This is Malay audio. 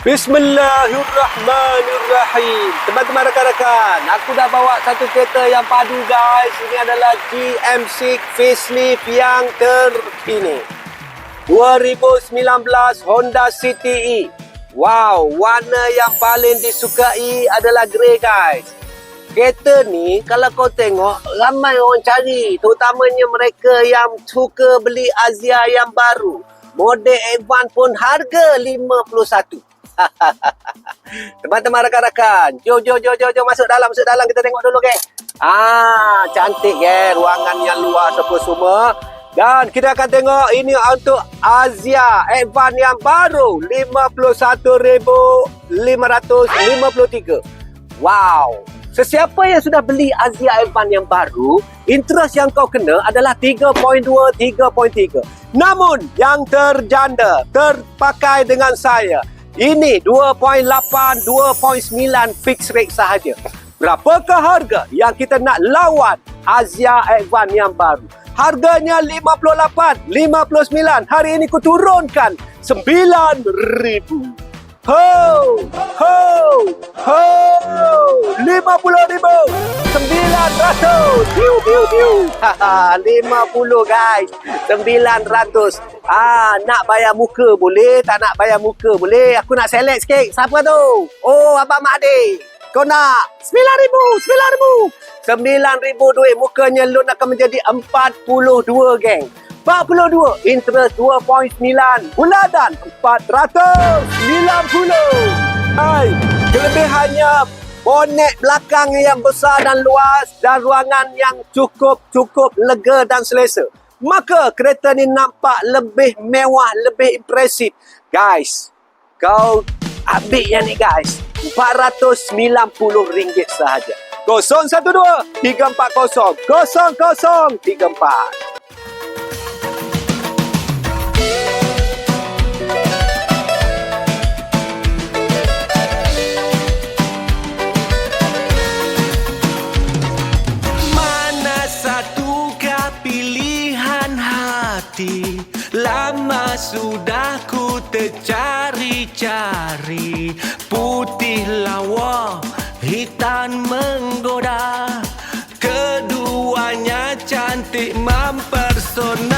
Bismillahirrahmanirrahim. Teman-teman rakan-rakan, aku dah bawa satu kereta yang padu guys. Ini adalah GM6 facelift yang terkini. 2019 Honda City E. Wow, warna yang paling disukai adalah grey guys. Kereta ni kalau kau tengok ramai orang cari terutamanya mereka yang suka beli Azia yang baru. Model Advan pun harga 51. Teman-teman rakan-rakan, jom jom jom jom jom masuk dalam masuk dalam kita tengok dulu ke. Ah, cantik ke ruangan yang luas apa semua. Dan kita akan tengok ini untuk Azia Advan yang baru 51,553. Wow. Sesiapa yang sudah beli Azia Advan yang baru, interest yang kau kena adalah 3.2, 3.3. Namun yang terjanda, terpakai dengan saya, ini 2.8, 2.9 fixed rate sahaja. Berapakah harga yang kita nak lawan Azia Advan yang baru? Harganya 58, 59. Hari ini ku turunkan 9,000. Ho! Ho! Piu, piu, piu! Haha, 50 guys! 900! Ah, nak bayar muka boleh, tak nak bayar muka boleh. Aku nak select sikit. Siapa tu? Oh, Abang Mahdi. Kau nak? 9,000! 9,000! 9,000 duit. Mukanya loan akan menjadi 42 geng. 42 interest 2.9 bulanan 490 hai kelebihannya bonet belakang yang besar dan luas dan ruangan yang cukup cukup lega dan selesa. Maka kereta ni nampak lebih mewah lebih impresif. Guys kau ambil yang ni guys. RM490 sahaja. 012 340 0034 sudah ku tercari-cari. Putih lawa, hitam menggoda. Keduanya cantik mempersona